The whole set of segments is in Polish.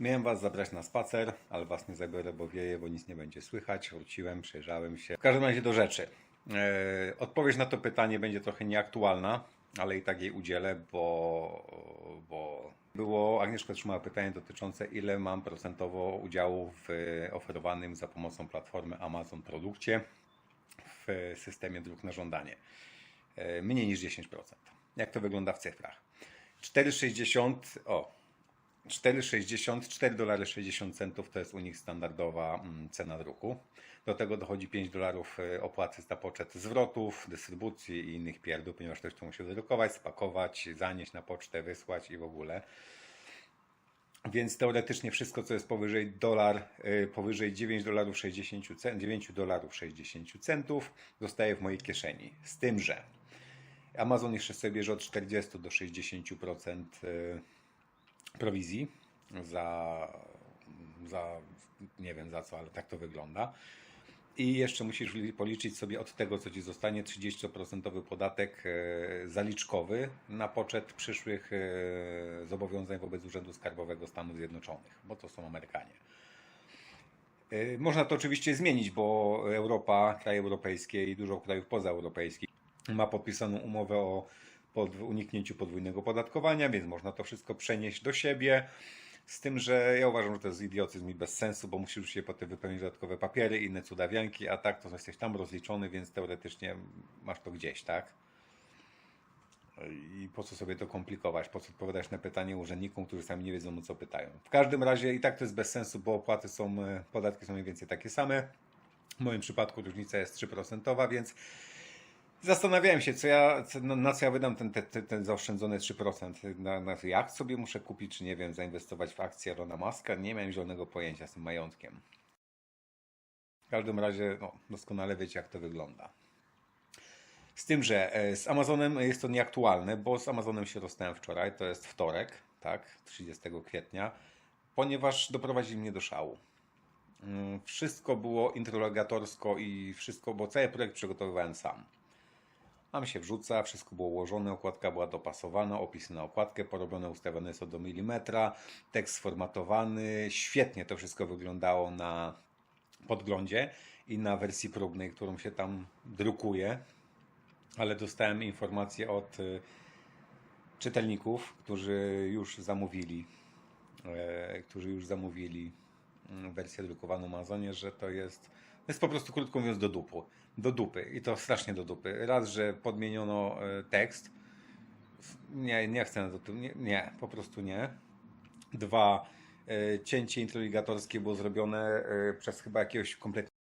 Miałem was zabrać na spacer, ale was nie zabiorę, bo wieje, bo nic nie będzie słychać. Wróciłem, przejrzałem się. W każdym razie do rzeczy. E, odpowiedź na to pytanie będzie trochę nieaktualna, ale i tak jej udzielę, bo, bo było, Agnieszka otrzymała pytanie dotyczące ile mam procentowo udziału w oferowanym za pomocą platformy Amazon produkcie w systemie dróg na żądanie. E, Mniej niż 10%. Jak to wygląda w cyfrach? 4,60 o 4,60, 4 dolary 60 centów to jest u nich standardowa mm, cena druku. Do tego dochodzi 5 dolarów y, opłaty za poczet zwrotów, dystrybucji i innych pierdół, ponieważ ktoś to musi wydrukować, spakować, zanieść na pocztę, wysłać i w ogóle. Więc teoretycznie wszystko, co jest powyżej dolar, y, powyżej 9 dolarów 60 cent, 9 dolarów 60 centów, zostaje w mojej kieszeni. Z tym, że Amazon jeszcze sobie bierze od 40 do 60% y, prowizji za, za nie wiem za co, ale tak to wygląda. I jeszcze musisz policzyć sobie od tego, co ci zostanie, 30% podatek e, zaliczkowy na poczet przyszłych e, zobowiązań wobec Urzędu Skarbowego Stanów Zjednoczonych, bo to są Amerykanie. E, Można to oczywiście zmienić, bo Europa, kraje europejskie i dużo krajów pozaeuropejskich ma podpisaną umowę o pod uniknięciu podwójnego opodatkowania, więc można to wszystko przenieść do siebie. Z tym, że ja uważam, że to jest idiotyzm i bez sensu, bo musisz się potem wypełnić dodatkowe papiery, inne cudawianki, a tak to jesteś tam rozliczony, więc teoretycznie masz to gdzieś, tak? I po co sobie to komplikować? Po co odpowiadać na pytanie urzędnikom, którzy sami nie wiedzą o co pytają? W każdym razie i tak to jest bez sensu, bo opłaty są, e, podatki są mniej więcej takie same. W moim przypadku różnica jest 3%, więc Zastanawiałem się, co ja, no, na co ja wydam ten, ten, ten, zaoszczędzone 3%. Na, na jacht sobie muszę kupić, czy nie wiem, zainwestować w akcje Rona Maska. Nie miałem zielonego pojęcia z tym majątkiem. W każdym razie, no, doskonale wiecie, jak to wygląda. Z tym, że e, z Amazonem jest to nieaktualne, bo z Amazonem się rozstałem wczoraj, to jest wtorek, tak, 30 kwietnia, ponieważ doprowadzili mnie do szału. Mm, Wszystko było interrogatorsko i wszystko, bo cały projekt przygotowywałem sam. Tam się wrzuca, wszystko było ułożone, okładka była dopasowana, opisy na okładkę porobione, ustawione są do milimetra, tekst sformatowany, świetnie to wszystko wyglądało na podglądzie i na wersji próbnej, którą się tam drukuje, ale dostałem informację od y, czytelników, którzy już zamówili, e, którzy już zamówili mm, wersję drukowaną Amazonie, że to jest, jest po prostu krótko mówiąc do dupu, do dupy i to strasznie do dupy. Raz, że podmieniono e, tekst, nie, nie chcę na to, nie, nie, po prostu nie. Dwa, e, cięcie introgatorskie było zrobione e, przez chyba jakiegoś kompletnie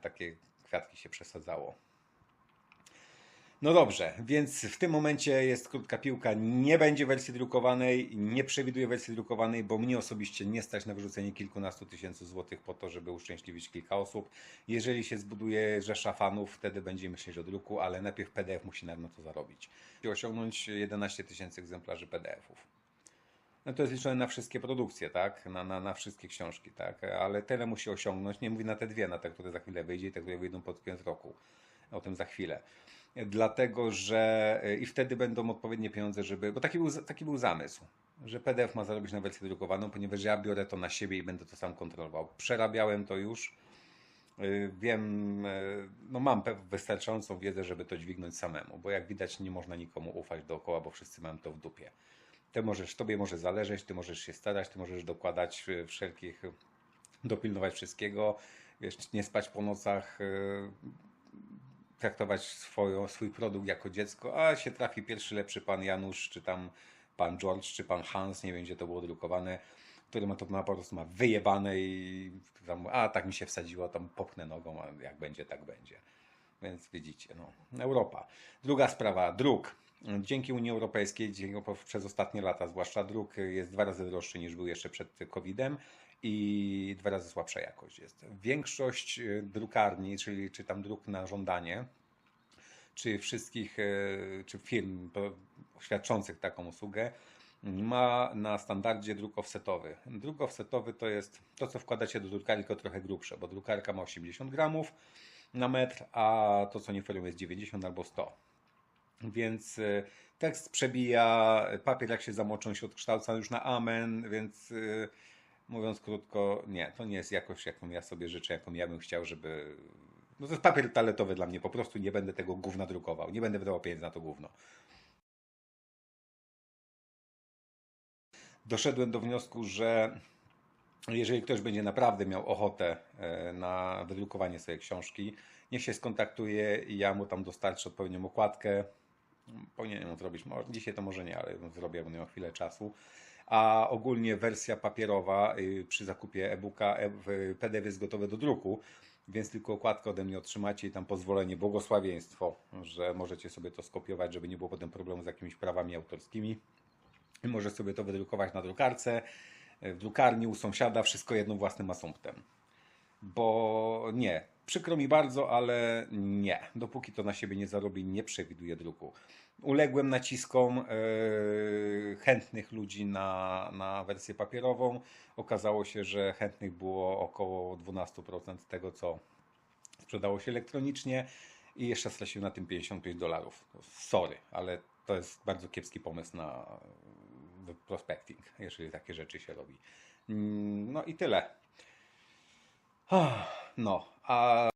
takie kwiatki się przesadzało. No dobrze, więc w tym momencie jest krótka piłka. Nie będzie wersji drukowanej, nie przewiduję wersji drukowanej, bo mnie osobiście nie stać na wyrzucenie kilkunastu tysięcy złotych po to, żeby uszczęśliwić kilka osób. Jeżeli się zbuduje rzesza fanów, wtedy będziemy myśleć o druku, ale najpierw PDF musi na to zarobić. I osiągnąć 11 tysięcy egzemplarzy PDF-ów. No to jest liczone na wszystkie produkcje, tak? Na, na, na wszystkie książki, tak? Ale tyle musi osiągnąć. Nie mówię na te dwie, na te, które za chwilę wyjdzie i te, które wyjdą pod koniec roku. O tym za chwilę. Dlatego, że i wtedy będą odpowiednie pieniądze, żeby. Bo taki był, taki był zamysł, że PDF ma zarobić na wersję drukowaną, ponieważ ja biorę to na siebie i będę to sam kontrolował. Przerabiałem to już. Y, Wiem, y, no mam wystarczającą wiedzę, żeby to dźwignąć samemu, bo jak widać, nie można nikomu ufać dookoła, bo wszyscy mają to w dupie. Ty możesz, tobie może zależeć, ty możesz się starać, ty możesz dokładać wszelkich, dopilnować wszystkiego, wiesz, nie spać po nocach, traktować swoją, swój produkt jako dziecko, a się trafi pierwszy lepszy pan Janusz, czy tam pan George, czy pan Hans, nie wiem gdzie to było drukowane, który ma to ma, po prostu ma wyjebane i tam, a tak mi się wsadziło, tam popchnę nogą, a jak będzie, tak będzie. Więc widzicie, no, Europa. Druga sprawa, druk. Dzięki Unii Europejskiej, dzięki, przez ostatnie lata zwłaszcza, druk jest dwa razy droższy niż był jeszcze przed COVID-em i dwa razy słabsza jakość jest. Większość y, drukarni, czyli czy tam druk na żądanie, czy wszystkich, e, czy firm świadczących taką usługę, ma na standardzie druk offsetowy. Druk offsetowy to jest to, co wkładacie do drukarki, tylko trochę grubsze, bo drukarka ma 80 gramów na metr, a to, co nie oferują, jest 90 albo 100. Więc y, tekst przebija, papier jak się zamoczą się odkształca już na amen, więc y, mówiąc krótko, nie, to nie jest jakość, jaką ja sobie życzę, jaką ja bym chciał, żeby... No to jest papier toaletowy dla mnie, po prostu nie będę tego gówna drukował, nie będę wydawał pieniędzy na to gówno. Doszedłem do wniosku, że jeżeli ktoś będzie naprawdę miał ochotę e, na wydrukowanie swojej książki, niech się skontaktuje i ja mu tam dostarczę odpowiednią okładkę. Powinienem ją zrobić. Dzisiaj to może nie, ale zrobię, bo nie mam chwilę czasu. A ogólnie wersja papierowa y, przy zakupie e-booka e- PDF jest gotowe do druku, więc tylko okładkę ode mnie otrzymacie i tam pozwolenie, błogosławieństwo, że możecie sobie to skopiować, żeby nie było potem problemu z jakimiś prawami autorskimi. I może sobie to wydrukować na drukarce, w drukarni, u sąsiada, wszystko jednym własnym asumptem. Bo nie, przykro mi bardzo, ale nie. Dopóki to na siebie nie zarobi, nie przewiduję druku. Uległem naciskom e, chętnych ludzi na, na wersję papierową. Okazało się, że chętnych było około 12% tego, co sprzedało się elektronicznie i jeszcze straciłem na tym 55 dolarów. Sorry, ale to jest bardzo kiepski pomysł na prospecting, jeżeli takie rzeczy się robi. Mm, No i tyle. No, a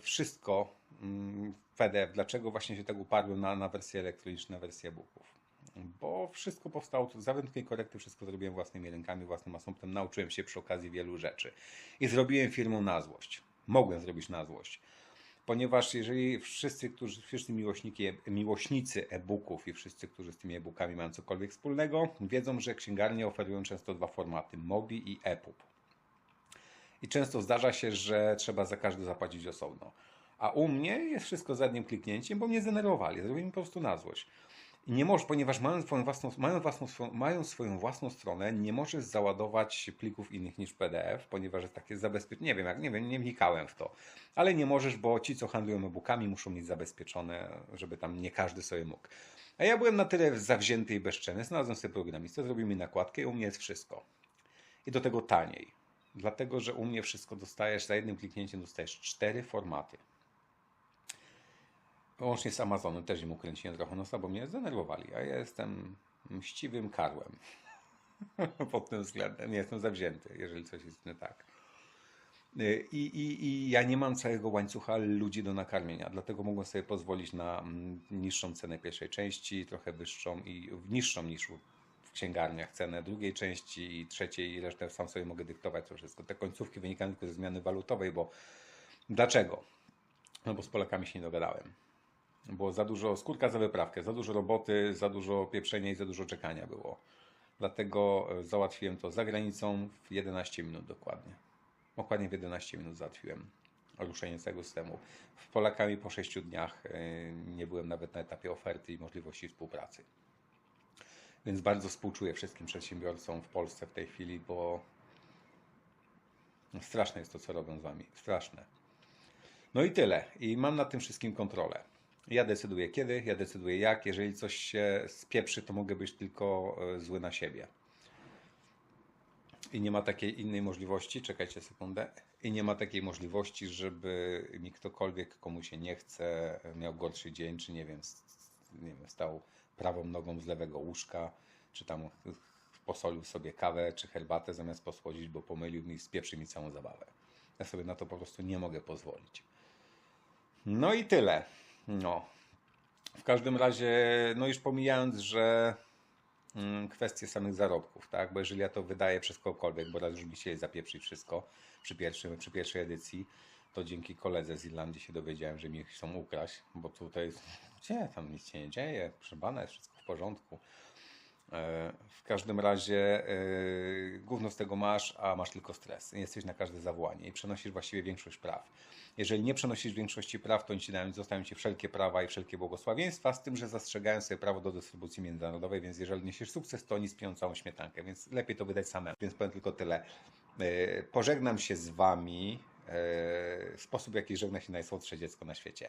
wszystko mm, PDF, dlaczego właśnie się tak uparłem na, na wersję elektroniczną, na wersję e-booków? Bo wszystko powstało, tu za wyjątkiem korekty, wszystko zrobiłem własnymi rękami, własnym asumptem, nauczyłem się przy okazji wielu rzeczy. I zrobiłem firmę na złość. Mogłem zrobić na złość. Ponieważ jeżeli wszyscy, którzy, wszyscy miłośniki, miłośnicy e-booków i wszyscy, którzy z tymi e-bookami mają cokolwiek wspólnego, wiedzą, że księgarnie oferują często dwa formaty, MOBI i EPUB. I często zdarza się, że trzeba za każdy zapłacić osobno. A u mnie jest wszystko za jednym kliknięciem, bo mnie zdenerwowali. Zrobili mi po prostu na złość. I nie możesz, ponieważ mają swoją własną, mają, własną, swoją własną stronę, nie możesz załadować plików innych niż PDF, ponieważ jest takie zabezpieczenie. Nie wiem, jak nie wiem, nie wnikałem w to. Ale nie możesz, bo ci, co handlują e-bookami, muszą mieć zabezpieczone, żeby tam nie każdy sobie mógł. A ja byłem na tyle zawzięty i bezczelny, znalazłem sobie programistę, zrobił mi nakładkę i u mnie jest wszystko. I do tego taniej. Dlatego, że u mnie wszystko dostajesz, za jednym kliknięciem dostajesz cztery formaty. Łącznie z Amazonem też im ukręciłem trochę nosa, bo mnie zdenerwowali, a ja jestem mściwym karłem. Pod tym względem. Nie jestem zawzięty, jeżeli coś jest nie tak. I, i, I ja nie mam całego łańcucha ludzi do nakarmienia, dlatego mogłem sobie pozwolić na mm, niższą cenę pierwszej części, trochę wyższą i niższą niż w księgarniach cenę drugiej części i trzeciej i resztę sam sobie mogę dyktować to wszystko. Te końcówki wynikają tylko ze zmiany walutowej, bo dlaczego? No bo z Polakami się nie dogadałem. Było za dużo skórka za wyprawkę, za dużo roboty, za dużo pieprzenia i za dużo czekania było. Dlatego e, załatwiłem to za granicą w 11 minut dokładnie. Dokładnie w 11 minut załatwiłem ruszenie całego systemu. W Polakami po 6 dniach e, nie byłem nawet na etapie oferty i możliwości współpracy. Więc bardzo współczuję wszystkim przedsiębiorcom w Polsce w tej chwili, bo straszne jest to, co robią z wami. Straszne. No i tyle. I mam nad tym wszystkim kontrolę. Ja decyduję kiedy, ja decyduję jak. Jeżeli coś się spieprzy, to mogę być tylko e, zły na siebie. I nie ma takiej innej możliwości, czekajcie sekundę, i nie ma takiej możliwości, żeby mi ktokolwiek, komu się nie chce, miał gorszy dzień, czy nie wiem, nie wiem stał prawą nogą z lewego łóżka, czy tam posolił sobie kawę, czy herbatę zamiast posłodzić, bo pomylił mi, spieprzy mi całą zabawę. Ja sobie na to po prostu nie mogę pozwolić. No i tyle. No. W każdym razie, no już pomijając, że mm, kwestie samych zarobków, tak? Bo jeżeli ja to wydaję przez kogokolwiek, bo raz już mi chcieli zapieprzyć wszystko przy, pierwszym, przy pierwszej edycji, to dzięki koledze z Irlandii się dowiedziałem, że mi chcą ukraść, bo tutaj, gdzie tam nic się nie dzieje, przebane jest wszystko w porządku. E, W każdym razie yy, gówno z tego masz, a masz tylko stres. Jesteś na każde zawołanie i przenosisz właściwie większość praw. Jeżeli nie przenosisz większości praw, to ci zostają ci wszelkie prawa i wszelkie błogosławieństwa, z tym, że zastrzegają sobie prawo do dystrybucji międzynarodowej, więc jeżeli niesiesz sukces, to oni spiją całą śmietankę, więc lepiej to wydać samemu. Więc powiem tylko tyle. Yy, Pożegnam się z wami w sposób, w jaki żegna się najsłodsze dziecko na świecie.